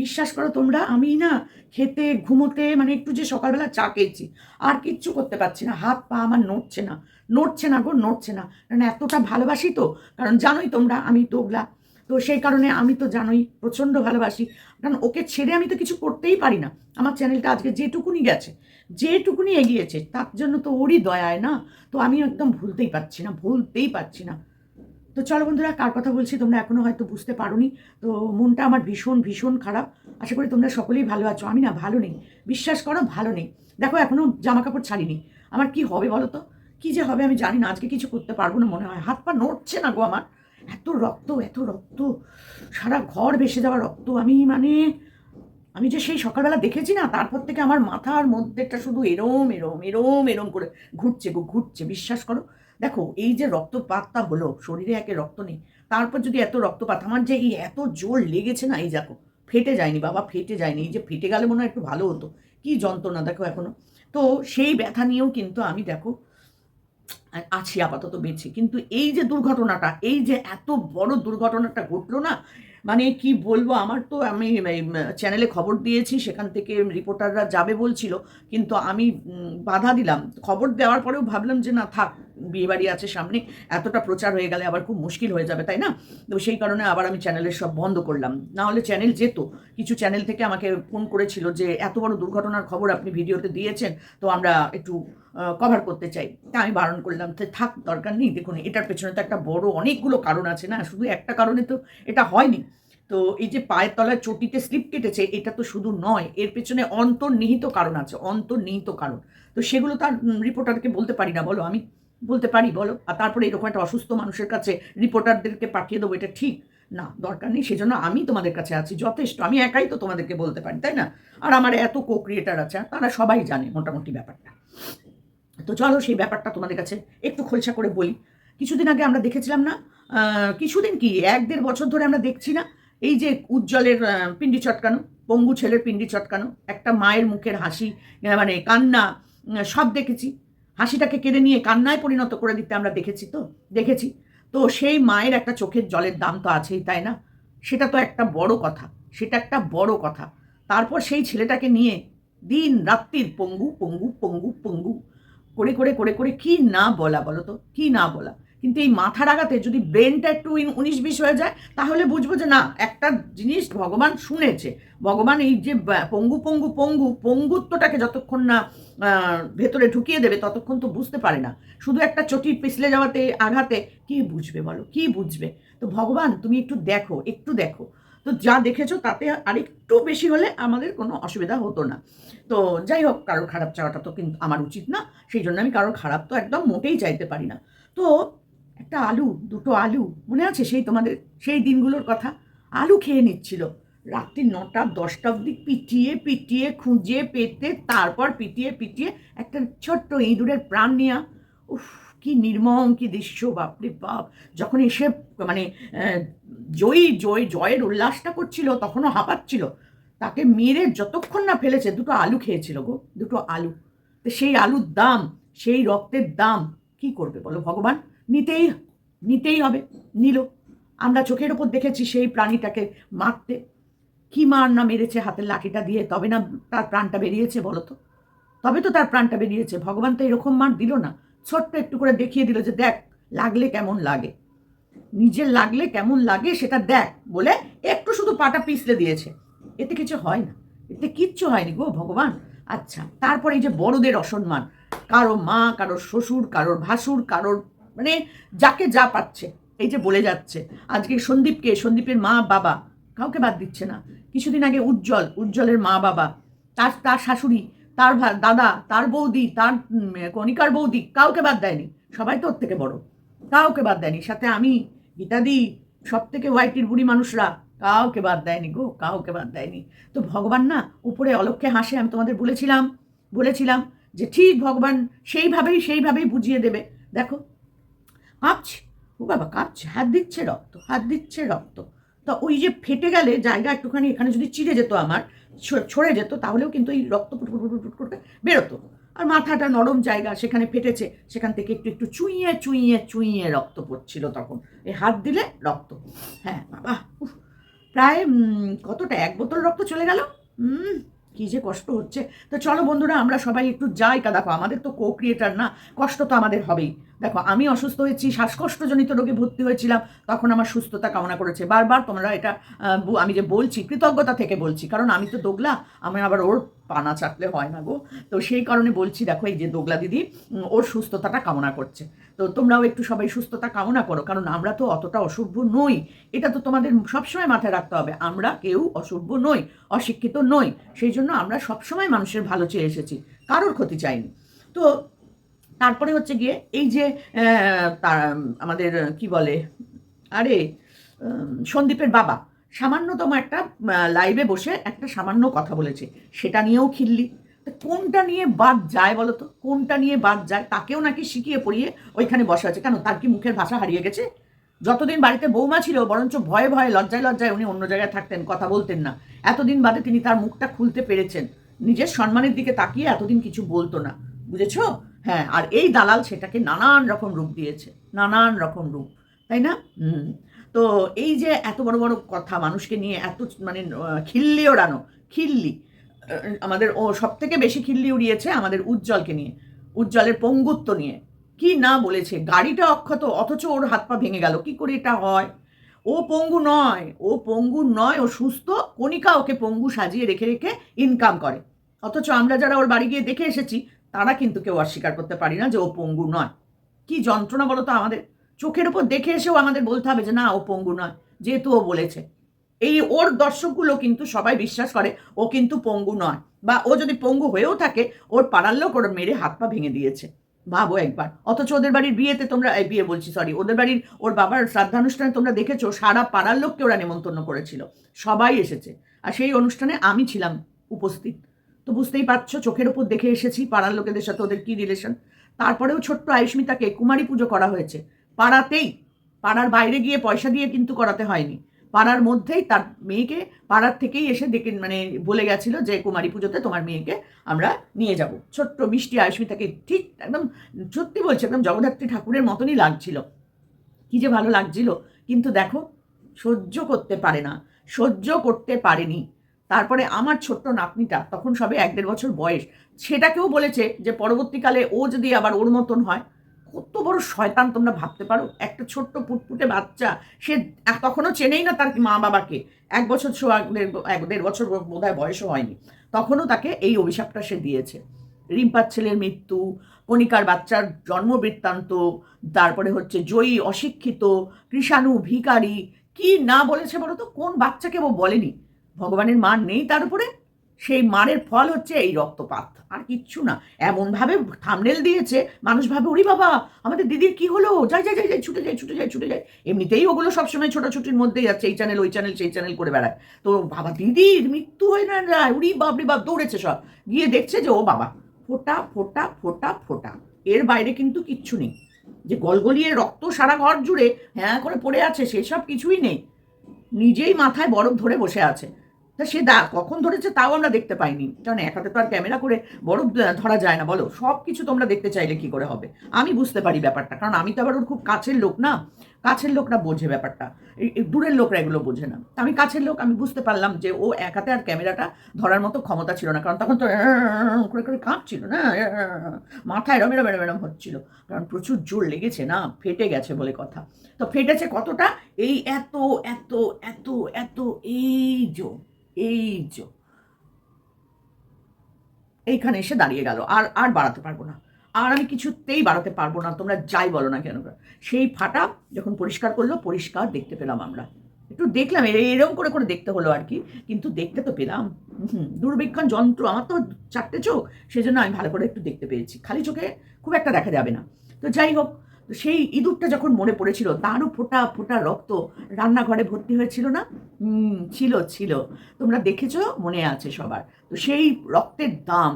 বিশ্বাস করো তোমরা আমি না খেতে, ঘুমোতে মানে একটু যে সকালবেলা চা খেয়েছি, আর কিচ্ছু করতে পারছি না। হাত পা আমার নড়ছে না নড়ছে না গো, নড়ছে না। কারণ এতটা ভালোবাসি তো, কারণ জানোই তোমরা, আমি তোগলা তো সেই কারণে আমি তো জানোই, প্রচণ্ড ভালোবাসি। কারণ ওকে ছেড়ে আমি তো কিছু করতেই পারি না। আমার চ্যানেলটা আজকে যেটুকুনি গেছে, যেটুকুনি এগিয়েছে, তার জন্য তো ওরই দয়ায় না? তো আমি একদম ভুলতেই পারছি না, ভুলতেই পারছি না। তো চলো বন্ধুরা, কার কথা বলছি তোমরা এখনও হয়তো বুঝতে পারোনি। তো মনটা আমার ভীষণ ভীষণ খারাপ। আশা করি তোমরা সকলেই ভালো আছো। আমি না ভালো নেই। বিশ্বাস করো, ভালো নেই। দেখো এখনও জামা কাপড় ছাড়িনি। আমার কি হবে বলো তো? কী যে হবে আমি জানি না। আজকে কিছু করতে পারব না মনে হয়। হাত পা নড়ছে না গো আমার। এত রক্ত এত রক্ত। সারা ঘর ভেসে যাওয়া রক্ত। আমি মানে আমি যে সেই সকালবেলা দেখেছি না, তারপর থেকে আমার মাথার মধ্যেটা শুধু এরম এরম এরম এরম করে ঘুরছে গো, ঘুরছে। বিশ্বাস করো দেখো, এই যে রক্তপাতটা হলো, শরীরে একে রক্ত নেই, তারপর যদি এত রক্তপাত, আমার যে এই এত জোর লেগেছে না, এই দেখো, ফেটে যায়নি বাবা, ফেটে যায়নি, এই যে ফেটে গেলে মনে হয় একটু ভালো হতো, কি যন্ত্রণা দেখো এখনও। তো সেই ব্যথা নিয়েও কিন্তু আমি দেখো আছি আপাতত বেঁচে, কিন্তু এই যে দুর্ঘটনাটা, এই যে এত বড় দুর্ঘটনাটা ঘটলো না মানে কি বলব, আমার তো আমি চ্যানেলে খবর দিয়েছি, সেখান থেকে রিপোর্টাররা যাবে বলছিল, কিন্তু আমি বাধা দিলাম, খবর দেওয়ার পরেও ভাবলাম যে না, থাক বিয়েবাড়ি আছে সামনে, এতটা প্রচার হয়ে গেলে আবার খুব মুশকিল হয়ে যাবে, তাই না? তো সেই কারণে আবার আমি চ্যানেলের সব বন্ধ করলাম। না হলে চ্যানেল যেত, কিছু চ্যানেল থেকে আমাকে ফোন করেছিল যে, এত বড় দুর্ঘটনার খবর আপনি ভিডিওতে দিয়েছেন, তো আমরা একটু কভার করতে চাই। তা আমি বারণ করলাম, তো থাক, দরকার নেই, দেখুন, এটার পেছনে তো একটা বড়, অনেকগুলো কারণ আছে না? শুধু একটা কারণে তো এটা হয়নি। তো এই যে পায়ের তলায় চটিতে স্লিপ কেটেছে, এটা তো শুধু নয়, এর পেছনে অন্তর্নিহিত কারণ আছে, অন্তর্নিহিত কারণ। তো সেগুলো তার রিপোর্টারকে বলতে পারি না, বলো, আমি বলতে পারি, বলো? আর তারপরে এরকম একটা অসুস্থ মানুষের কাছে রিপোর্টারদেরকে পাঠিয়ে দেবো, এটা ঠিক? না, দরকার নেই, সেজন্য আমি তোমাদের কাছে আছি, যথেষ্ট। আমি একাই তো তোমাদেরকে বলতে পারি, তাই না? আর আমার এত কো ক্রিয়েটার আছে তারা সবাই জানে মোটামুটি ব্যাপারটা। তো চলো সেই ব্যাপারটা তোমাদের কাছে একটু খোলসা করে বলি। কিছুদিন আগে আমরা দেখেছিলাম না কিছুদিন কি, এক দেড় বছর ধরে আমরা দেখছি না, এই যে উজ্জ্বলের পিন্ডি চটকানো, পঙ্গু ছেলের পিন্ডি চটকানো, একটা মায়ের মুখের হাসি মানে কান্না সব দেখেছি। হাসিটাকে কেড়ে নিয়ে কান্নায় পরিণত করে দিতে আমরা দেখেছি তো দেখেছি। তো সেই মায়ের একটা চোখের জলের দাম তো আছেই, তাই না? সেটা তো একটা বড় কথা, সেটা একটা বড় কথা। তারপর সেই ছেলেটাকে নিয়ে দিন রাত্রির পঙ্গু পঙ্গু পঙ্গু পঙ্গু, করে করে করে করে কি না বলা বলো তো? কি না বলা? কিন্তু এই মাথার আঘাতে যদি ব্রেনটা একটু উন- উনিশ বিশ হয়ে যায়, তাহলে বুঝব যে না, একটা জিনিস ভগবান শুনেছে। ভগবান এই যে পঙ্গু পঙ্গু পঙ্গু, পঙ্গুত্বটাকে যতক্ষণ না ভেতরে ঢুকিয়ে দেবে, ততক্ষণ তো বুঝতে পারে না। শুধু একটা চটি পিছলে যাওয়াতে, আঘাতে, কি বুঝবে বলো? কি বুঝবে? তো ভগবান, তুমি একটু দেখো একটু দেখো। তো যা দেখেছ, তাতে আরেকটু বেশি হলে আমাদের কোনো অসুবিধা হতো না। তো যাই হোক কারোর খারাপ চাওয়াটা তো কিন্তু আমার উচিত না। সেই জন্য আমি কারোর খারাপ তো একদম মোটেই চাইতে পারি না। তো একটা আলু, দুটো আলু, মনে আছে সেই তোমাদের, সেই দিনগুলোর কথা? আলু খেয়ে নিচ্ছিল। রাত্রি নটা, দশটা অবধি পিটিয়ে পিটিয়ে, খুঁজে, পেতে, তারপর পিটিয়ে পিটিয়ে একটা ছোট্ট ইঁদুরের প্রাণ নেওয়া উফ, কি নির্মম, কি দৃশ্য, বাপরে বাপ। যখন এসে মানে জয়ী, জয়, জয়ের উল্লাসটা করছিল, তখনও হাঁপাচ্ছিল। তাকে মেরে যতক্ষণ না ফেলেছে, দুটো আলু খেয়েছিল গো, দুটো আলু। তো সেই আলুর দাম, সেই রক্তের দাম, কি করবে বলো ভগবান? নিতেই নিতেই হবে। নিল। আমরা চোখের ওপর দেখেছি সেই প্রাণীটাকে মারতে। কি মার না মেরেছে হাতের লাঠিটা দিয়ে? তবে না তার প্রাণটা বেরিয়েছে বলো তো? তবে তো তার প্রাণটা বেরিয়েছে। ভগবান তো এরকম মার দিল না। ছোট্ট একটু করে দেখিয়ে দিল যে, দেখ, লাগলে কেমন লাগে। নিজের লাগলে কেমন লাগে সেটা দেখ। বলে একটু শুধু পাটা পিছলে দিয়েছে। এতে কিছু হয় না। এতে কিচ্ছু হয়নি গো ভগবান। আচ্ছা তারপর এই যে বড়দের অসম্মান। কারও মা কারোর শ্বশুর, কারোর ভাসুর, কারোর মানে যাকে যা পাচ্ছে, এই যে বলে যাচ্ছে। আজকে সন্দীপকে, সন্দীপের মা, বাবা কাউকে বাদ দিচ্ছে না। কিছুদিন আগে উজ্জ্বল, উজ্জ্বলের মা, বাবা, তার তার শাশুড়ি, তার দাদা, তার বৌদি, তার কণিকার বৌদি কাউকে বাদ দেয়নি। সবাই তো ওর থেকে বড়। কাউকে বাদ দেয়নি। সাথে আমি, গীতাদি সব থেকে হোয়াইটির বুড়ি মানুষরা কাউকে বাদ দেয়নি গো, কাউকে বাদ দেয়নি। তো ভগবান না উপরে অলক্ষে হাসে, আমি তোমাদের বলেছিলাম বলেছিলাম যে ঠিক ভগবান সেইভাবেই সেইভাবেই বুঝিয়ে দেবে। দেখো কাঁপছে। ও বাবা, কাঁপছে। হাত দিচ্ছে রক্ত, হাত দিচ্ছে রক্ত। তা ওই যে ফেটে গেলে জায়গা একটুখানি এখানে যদি চিড়ে যেত আমার ছড়ে যেত, তাহলেও কিন্তু এই রক্ত ফুট ফুট ফুট ফুট করে বেরোতো। আর মাথাটা নরম জায়গা, সেখানে ফেটেছে, সেখান থেকে একটু একটু চুইয়ে চুইয়ে চুইয়ে রক্ত পড়ছিল তখন। এই হাত দিলে রক্ত। হ্যাঁ বাবা। প্রায় কতটা? এক বোতল রক্ত চলে গেল? হুম কী যে কষ্ট হচ্ছে। তো চলো বন্ধুরা, আমরা সবাই একটু যাই কা দেখো আমাদের তো কো ক্রিয়েটার না, কষ্ট তো আমাদের হবেই। দেখো, আমি অসুস্থ হয়েছি, শ্বাসকষ্টজনিত রোগে ভর্তি হয়েছিলাম, তখন আমার সুস্থতা কামনা করেছে। বারবার তোমরা এটা আমি যে বলছি, কৃতজ্ঞতা থেকে বলছি, কারণ আমি তো দোগলা আমি আবার ওর পানা চাটলে হয় না গো। তো সেই কারণে বলছি, দেখো, এই যে দোগলা দিদি ওর সুস্থতাটা কামনা করছে। তো তোমরাও একটু সবাই সুস্থতা কামনা করো, কারণ আমরা তো অতটা অসভ্য নই। এটা তো তোমাদের সবসময় মাথায় রাখতে হবে, আমরা কেউ অসভ্য নই, অশিক্ষিত নই। সেই জন্য আমরা সবসময় মানুষের ভালো চেয়ে এসেছি, কারোর ক্ষতি চাইনি। তো তারপরে হচ্ছে গিয়ে এই যে আমাদের, কি বলে, আরে সন্দীপের বাবা, সামান্যতম একটা লাইভে বসে একটা সামান্য কথা বলেছে। সেটা নিয়েও খিল্লি। কোনটা নিয়ে বাদ যায় বলো তো? কোনটা নিয়ে বাদ যায়? তাকেও নাকি শিখিয়ে পড়িয়ে ওইখানে বসে আছে কেন? তার কি মুখের ভাষা হারিয়ে গেছে? যতদিন বাড়িতে বৌমা ছিল, বরঞ্চ ভয়ে ভয়ে, লজ্জায় লজ্জায় উনি অন্য জায়গায় থাকতেন, কথা বলতেন না। এতদিন বাদে তিনি তার মুখটা খুলতে পেরেছেন। নিজের সম্মানের দিকে তাকিয়ে এতদিন কিছু বলতো না। বুঝেছ? হ্যাঁ আর এই দালাল সেটাকে নানান রকম রূপ দিয়েছে, নানান রকম রূপ, তাই না? হুম। তো এই যে এত বড় বড় কথা মানুষকে নিয়ে এত মানে খিল্লি ওড়ানো, খিল্লি আমাদের ও সব থেকে বেশি খিল্লি উড়িয়েছে আমাদের উজ্জ্বলকে নিয়ে, উজ্জ্বলের পঙ্গুত্ব নিয়ে। কি না বলেছে? গাড়িটা অক্ষত, অথচ ওর হাত পা ভেঙে গেল, কি করে এটা হয়? ও পঙ্গু নয়, ও পঙ্গু নয়, ও সুস্থ, কণিকা ওকে পঙ্গু সাজিয়ে রেখে রেখে ইনকাম করে। অথচ আমরা যারা ওর বাড়ি গিয়ে দেখে এসেছি তারা কিন্তু কেউ অস্বীকার করতে পারি না যে ও পঙ্গু নয়। কি যন্ত্রণা বলো তো আমাদের? চোখের উপর দেখে এসেও আমাদের বলতে হবে যে, না, ও পঙ্গু নয়, যেহেতু ও বলেছে। এই ওর দর্শকগুলো কিন্তু সবাই বিশ্বাস করে, ও কিন্তু পঙ্গু নয় বা ও যদি পঙ্গু হয়েও থাকে, ওর পাড়ার লোক ওর মেরে হাত পা ভেঙে দিয়েছে। ভাবো একবার। অথচ ওদের বাড়ির বিয়েতে তোমরা বিয়ে বলছি সরি ওদের বাড়ির ওর বাবার শ্রাদ্ধানুষ্ঠানে তোমরা দেখেছ, সারা পাড়ার লোককে ওরা নেমন্তন্ন করেছিল। সবাই এসেছে। আর সেই অনুষ্ঠানে আমি ছিলাম উপস্থিত। তো বুঝতেই পারছ, চোখের উপর দেখে এসেছি পাড়ার লোকেদের সাথে ওদের কী রিলেশন তারপরেও ছোট্ট আয়ুষ্মিতাকে কুমারী পুজো করা হয়েছে। পাড়াতেই, পাড়ার বাইরে গিয়ে পয়সা দিয়ে কিন্তু করাতে হয়নি। পাড়ার মধ্যেই তার মেয়েকে, পাড়ার থেকেই এসে ডেকে মানে বলে গেছিল যে কুমারী পুজোতে তোমার মেয়েকে আমরা নিয়ে যাব। ছোট্ট মিষ্টি আয়ুষ্মিতাকে ঠিক একদম, সত্যি বলছি, একদম জগদ্ধাত্রী ঠাকুরের মতনই লাগছিল। কি যে ভালো লাগছিল। কিন্তু দেখো, সহ্য করতে পারে না, সহ্য করতে পারেনি। তারপরে আমার ছোট্ট নাতনিটা, তখন সবে এক দেড় বছর বয়স, সেটাকেও বলেছে যে পরবর্তীকালে ও যদি আবার ওর মতন হয়, কত বড় শয়তান তোমরা ভাবতে পারো? একটা ছোট্ট পুটপুটে বাচ্চা, সে তখনও চেনেই না তার মা বাবাকে। এক বছর ছো, এক দেড়- বছর বোধহয় বয়সও হয়নি। তখনও তাকে এই অভিশাপটা সে দিয়েছে। রিম্পার ছেলের মৃত্যু, কণিকার বাচ্চার জন্ম বৃত্তান্ত তারপরে হচ্ছে জয়ী, অশিক্ষিত, কৃষাণু ভিকারি কি না বলেছে বলো তো? কোন বাচ্চাকে ও বলেনি? ভগবানের মান নেই তার উপরে, সেই মারের ফল হচ্ছে এই রক্তপাত। আর কিচ্ছু না। এমনভাবে থামনেল দিয়েছে, মানুষ ভাবে, ওরে বাবা, আমাদের দিদির কি হলো? যাই যাই যাই যাই, ছুটে যাই ছুটে যাই ছুটে যাই। এমনিতেই ওগুলো সবসময় ছোটাছুটির মধ্যেই যাচ্ছে, এই চ্যানেল ওই চ্যানেল সেই চ্যানেল করে বেড়ায়। তো বাবা, দিদির মৃত্যু হয়ে না যায় উড়ি বাপরি বাপ, দৌড়েছে সব। গিয়ে দেখছে যে, ও বাবা, ফোটা ফোটা ফোটা ফোটা। এর বাইরে কিন্তু কিচ্ছু নেই। যে গলগলিয়ে রক্ত সারা ঘর জুড়ে হ্যাঁ করে পড়ে আছে সেসব কিছুই নেই। নিজেই মাথায় বরফ ধরে বসে আছে। তা সে দা কখন ধরেছে তাও আমরা দেখতে পাইনি। কারণ এক হাতে তো আর ক্যামেরা করে বরফ ধরা যায় না, বলো। সব কিছু তোমরা দেখতে চাইলে কি করে হবে? আমি বুঝতে পারি ব্যাপারটা, কারণ আমি তো আবার ওর খুব কাছের লোক না। কাছের লোকরা বোঝে ব্যাপারটা। দূরের লোকরা এগুলো বোঝে না। আমি কাছের লোক, আমি বুঝতে পারলাম যে ও এক হাতে আর ক্যামেরাটা ধরার মতো ক্ষমতা ছিল না। কারণ তখন তো করে করে কাঁপছিল না মাথায় এরম এরম এরম হচ্ছিল। কারণ প্রচুর জোর লেগেছে না? ফেটে গেছে বলে কথা। তো ফেটেছে কতটা? এই এত এত এত এত, এই যো এই যো এইখানে এসে দাঁড়িয়ে গেল। আর আর বাড়াতে পারব না। আর আমি কিছুতেই বাড়াতে পারব না। তোমরা যাই বলো না কেন। সেই ফাটা যখন পরিষ্কার করল, পরিষ্কার দেখতে পেলাম আমরা। একটু দেখলাম এরকম করে করে দেখতে হলো আর কি। কিন্তু দেখতে তো পেলাম। দূরবীক্ষণ যন্ত্র, আমার তো চারটে চোখ। সেজন্য আমি ভালো করে একটু দেখতে পেয়েছি। খালি চোখে খুব একটা দেখা যাবে না। তো যাই হোক তো সেই ইঁদুরটা যখন মনে পড়েছিল তারও ফোটা ফোটা রক্ত রান্নাঘরে ভর্তি হয়েছিল না? ছিল ছিল। তোমরা দেখেছ মনে আছে সবার। তো সেই রক্তের দাম।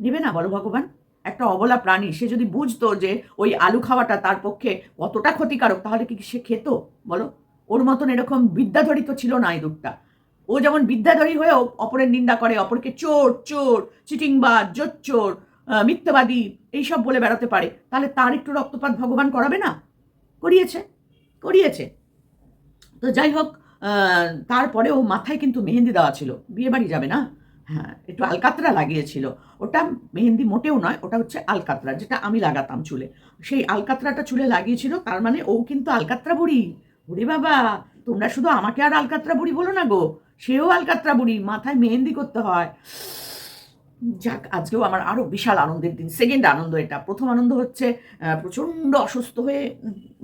নেবে না বলো ভগবান? একটা অবলা প্রাণী সে যদি বুঝতো যে ওই আলু খাওয়াটা তার পক্ষে কতটা ক্ষতিকারক তাহলে কি সে খেত? বলো? ওর মতন এরকম বিদ্যাধরী তো ছিল না ইঁদুরটা। ও যেমন বিদ্যাধরী হয়েও অপরের নিন্দা করে অপরকে চোর চোর চিটিংবাজ আহ, মিথ্যাবাদী এইসব বলে বেড়াতে পারে। তাহলে তার একটু রক্তপাত ভগবান করাবে না? করিয়েছে। করিয়েছে। তো যাই হোক আহ, তারপরে ও মাথায় কিন্তু মেহেন্দি দেওয়া ছিল। বিয়ে বাড়ি যাবে না? হ্যাঁ একটু আলকাতরা লাগিয়েছিল। ওটা মেহেন্দি মোটেও নয় ওটা হচ্ছে আলকাতরা যেটা আমি লাগাতাম চুলে। সেই আলকাতরাটা চুলে লাগিয়েছিল তার মানে ও কিন্তু আলকাতরা বুড়ি। বুড়ি বাবা তোমরা শুধু আমাকে আর আলকাতরা বুড়ি বলো না গো। সেও আলকাতরা বুড়ি মাথায় মেহেন্দি করতে হয়। যাক, আজকেও আমার আরও বিশাল আনন্দের দিন সেকেন্ড আনন্দ এটা। প্রথম আনন্দ হচ্ছে প্রচণ্ড অসুস্থ হয়ে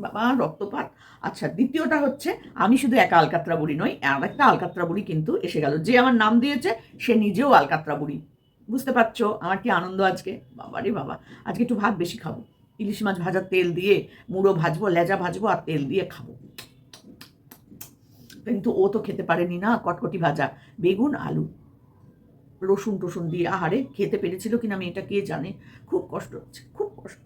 বাবা, রক্তপাত। আচ্ছা দ্বিতীয়টা হচ্ছে, আমি শুধু একা আলকাতরা বুড়ি নই, আর একটা আলকাত্রা বুড়ি কিন্তু এসে গেল। যে আমার নাম দিয়েছে, সে নিজেও আলকাত্রা বুড়ি। বুঝতে পারছ? আমার কি আনন্দ আজকে? বাবা রে বাবা, আজকে একটু ভাত বেশি খাব। ইলিশ মাছ ভাজার তেল দিয়ে, মুড়ো ভাজবো, লেজা ভাজবো, আর তেল দিয়ে খাব। কিন্তু ও তো খেতে পারেনি না, কটকটি ভাজা, বেগুন, আলু। রসুন টসুন দিয়ে আহারে খেতে পেরেছিল কিনা আমি এটা কে জানে। খুব কষ্ট হচ্ছে, খুব কষ্ট।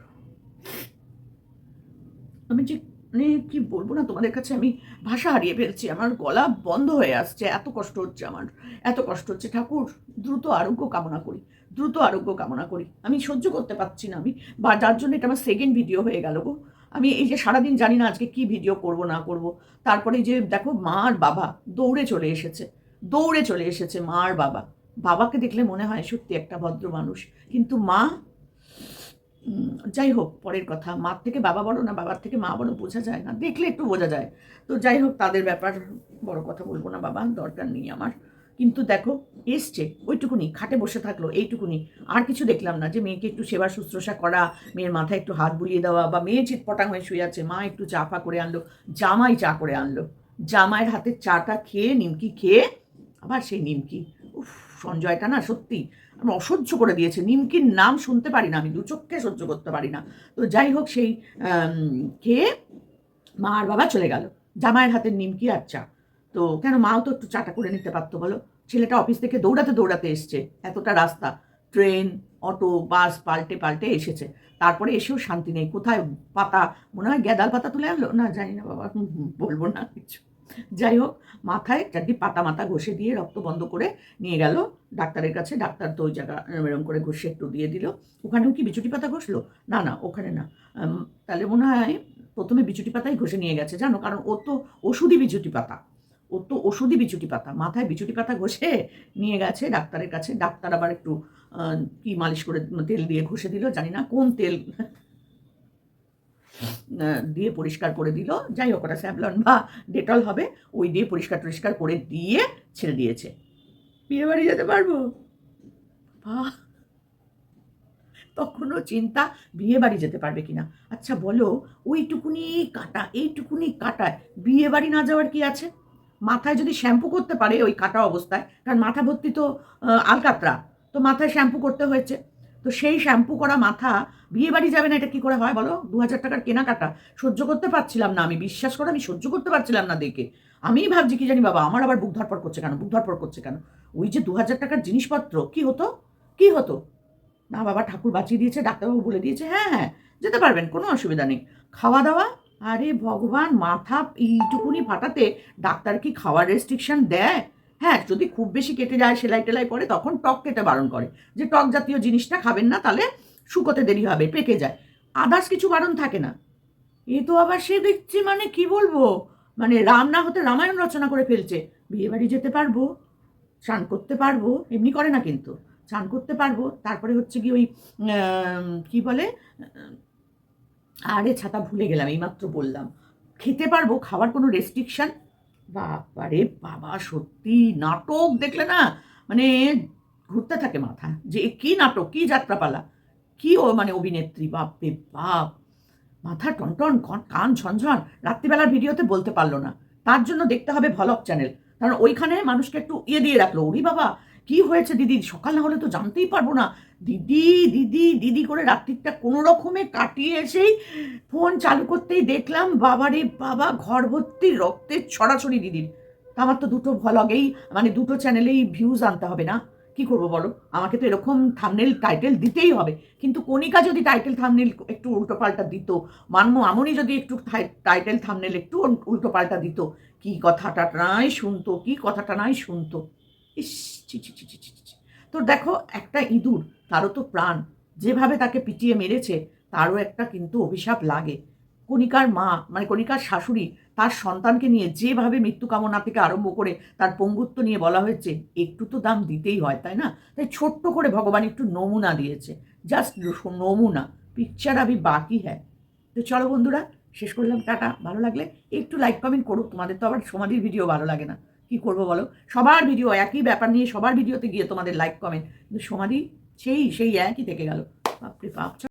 আমি যে মানে কি বলব না, তোমাদের কাছে আমি ভাষা হারিয়ে ফেলছি, আমার গলা বন্ধ হয়ে আসছে, এত কষ্ট হচ্ছে আমার, এত কষ্ট হচ্ছে। ঠাকুর, দ্রুত আরোগ্য কামনা করি, দ্রুত আরোগ্য কামনা করি। আমি সহ্য করতে পারছি না আমি, বা যার জন্য এটা আমার সেকেন্ড ভিডিও হয়ে গেল গো। আমি এই যে সারাদিন জানি না আজকে কি ভিডিও করব, না করব। তারপরে যে দেখো মা আর বাবা দৌড়ে চলে এসেছে, দৌড়ে চলে এসেছে মা আর বাবা। বাবাকে দেখলে মনে হয় সত্যি একটা ভদ্র মানুষ। কিন্তু মা যাই হোক, পরের কথা। মার থেকে বাবা বড় না, বাবার থেকে মা বড় বোঝা যায় না। দেখলে একটু বোঝা যায়। তো যাই হোক, তাদের ব্যাপার বড় কথা বলব না বাবা, দরকার নেই আমার। কিন্তু দেখো, এসছে, ওইটুকুনি, খাটে বসে থাকল, এইটুকুনি। আর কিছু দেখলাম না যে মেয়েকে একটু সেবা শুশ্রূষা করা, মেয়ের মাথায় একটু হাত বুলিয়ে দেওয়া, বা মেয়ে চিৎপটাং হয়ে শুয়ে আছে, মা একটু চা ফা করে আনলো, জামাই চা করে আনলো। জামাইয়ের হাতে চাটা খেয়ে, নিমকি খেয়ে, আবার সেই নিমকি। সঞ্জয়টা না সত্যি আমি অসহ্য করে দিয়েছে। নিমকির নাম শুনতে পারি না আমি, দু চোখকে সহ্য করতে পারি না। তো যাই হোক সেই খেয়ে মা আর বাবা চলে গেল। জামাইয়ের হাতের নিমকি আর চা। তো কেন মাও তো একটু চাটা করে নিতে পারতো বলো? ছেলেটা অফিস থেকে দৌড়াতে দৌড়াতে এসছে। এতটা রাস্তা। ট্রেন, অটো, বাস পাল্টে পাল্টে এসেছে। তারপরে এসেও শান্তি নেই। কোথায় পাতা, মনে হয় গ্যাদাল পাতা তুলে আনলো? না, জানি না বাবা। বলব না কিছু। যাই হোক মাথায় চারটি পাতা মাথা ঘষে দিয়ে রক্ত বন্ধ করে নিয়ে গেল। ডাক্তারের কাছে, ডাক্তার তো ওই জায়গা এরম করে ঘষে একটু দিয়ে দিল। ওখানেও কি বিচুটি পাতা ঘষলো? না না, ওখানে না। তাহলে মনে হয় প্রথমে বিচুটি পাতাই ঘষে নিয়ে গেছে, জানো? কারণ ও তো ওষুধই বিচুটি পাতা। ও তো ওষুধই বিচুটি পাতা। মাথায় বিচুটি পাতা ঘষে নিয়ে গেছে ডাক্তারের কাছে। ডাক্তার আবার একটু কি মালিশ করে তেল দিয়ে ঘষে দিল, জানি না কোন তেল। দিয়ে পরিষ্কার করে দিল। যাই হোক, ওটা স্যাভলন বা ডেটল হবে, ওই দিয়ে পরিষ্কার টরিষ্কার করে দিয়ে ছেড়ে দিয়েছে। বিয়ে বাড়ি যেতে পারব? তখনও চিন্তা বিয়ে বাড়ি যেতে পারবে কিনা? আচ্ছা বলো, ওইটুকুনি কাটা, এইটুকুনি কাটায় বিয়ে বাড়ি না যাওয়ার কি আছে? মাথায় যদি শ্যাম্পু করতে পারে ওই কাটা অবস্থায়, কারণ মাথা ভর্তি তো আলকাতরা, তো মাথায় শ্যাম্পু করতে হয়েছে। তো সেই শ্যাম্পু করা মাথা, বিয়ে বাড়ি যাবে না এটা কি করে হয় বলো? দু হাজার টাকার কেনাকাটা, সহ্য করতে পারছিলাম না আমি, বিশ্বাস করে আমি সহ্য করতে পারছিলাম না দেখে। আমিই ভাবছি কি জানি বাবা, আমার আবার বুক ধরপড় করছে কেন, বুক ধরপড় করছে কেন? ওই যে দু হাজার টাকার জিনিসপত্র, কি হতো? কি হতো? না বাবা, ঠাকুর বাঁচিয়ে দিয়েছে, ডাক্তারবাবু বলে দিয়েছে হ্যাঁ হ্যাঁ যেতে পারবেন, কোনো অসুবিধা নেই। খাওয়া দাওয়া আরে ভগবান, মাথা এইটুকুনি ফাটাতে ডাক্তার কি খাওয়ার রেস্ট্রিকশন দেয়? হ্যাঁ যদি খুব বেশি কেটে যায়, সেলাই টেলাই করে, তখন টক কেটে বারণ করে। যে টক জাতীয় জিনিসটা খাবেন না, তাহলে শুকোতে দেরি হবে, পেকে যায়। আদার্স কিছু বারণ থাকে না। এ তো আবার সে দেখছি মানে কি বলব? মানে রাম না হতে রামায়ণ রচনা করে ফেলছে। বিয়ে বাড়ি যেতে পারব, স্নান করতে পারব, এমনি করে না কিন্তু। স্নান করতে পারব, তারপরে হচ্ছে কি ওই কি বলে? আরে ছাতা ভুলে গেলাম, এইমাত্র বললাম। খেতে পারব, খাওয়ার কোনো রেস্ট্রিকশন বাবারে বাবা, সত্যি নাটক দেখলে না মানে ঘুরতে থাকে মাথা যে কি নাটক, কি যাত্রাপালা, কি ও মানে অভিনেত্রী বাপ রে বাপ। মাথা টনটন, কান ঝনঝন, রাত্রিবেলার ভিডিওতে বলতে পারল না। তার জন্য দেখতে হবে ভলক চ্যানেল কারণ ওইখানে মানুষকে একটু ইয়ে দিয়ে রাখল। ওরি বাবা কি হয়েছে দিদি? সকাল না হলে তো জানতেই পারব না। দিদি দিদি দিদি করে রাত্রিটা কোনো রকমে কাটিয়ে এসেই ফোন চালু করতেই দেখলাম, বাবারে বাবা ঘর ভর্তি রক্তের ছড়াছড়ি দিদির। আমার তো দুটো ভলগেই মানে দুটো চ্যানেলেই ভিউজ আনতে হবে না। কি করব বলো? আমাকে তো এরকম থামনেল টাইটেল দিতেই হবে। কিন্তু কণিকা যদি টাইটেল থামনেল একটু উল্টো পাল্টা দিত, মানমো আমনি যদি একটু টাইটেল থামনেল একটু উল্টো পাল্টা দিত, কি কথাটা নাই শুনতো, কি কথাটা নাই শুনতো। ইস, ছি ছি ছি ছি ছি। তো দেখো, একটা ইঁদুর, তারও তো প্রাণ। যেভাবে তাকে পিটিয়ে মেরেছে, তারও একটা কিন্তু অভিশাপ লাগে। কণিকার মা মানে কণিকার শাশুড়ি, তার সন্তানকে নিয়ে যেভাবে মৃত্যু কামনা থেকে আরম্ভ করে তার পঙ্গুত্ব নিয়ে বলা হয়েছে, একটু তো দাম দিতেই হয়, তাই না? তাই ছোট্ট করে ভগবান একটু নমুনা দিয়েছে। জাস্ট নমুনা। পিকচার আবি বাকি হ্যাঁ তো চলো বন্ধুরা, শেষ করলাম, টাটা। ভালো লাগলে একটু লাইক, কমেন্ট করো তোমাদের তো আবার সমাধির ভিডিও ভালো লাগে না। কি করব বলো? সবার ভিডিও একই ব্যাপার নিয়ে সবার ভিডিওতে গিয়ে তোমাদের লাইক কমেন্ট কিন্তু সমাধি সেই সেই একই থেকে গেল। বাপরে বাপ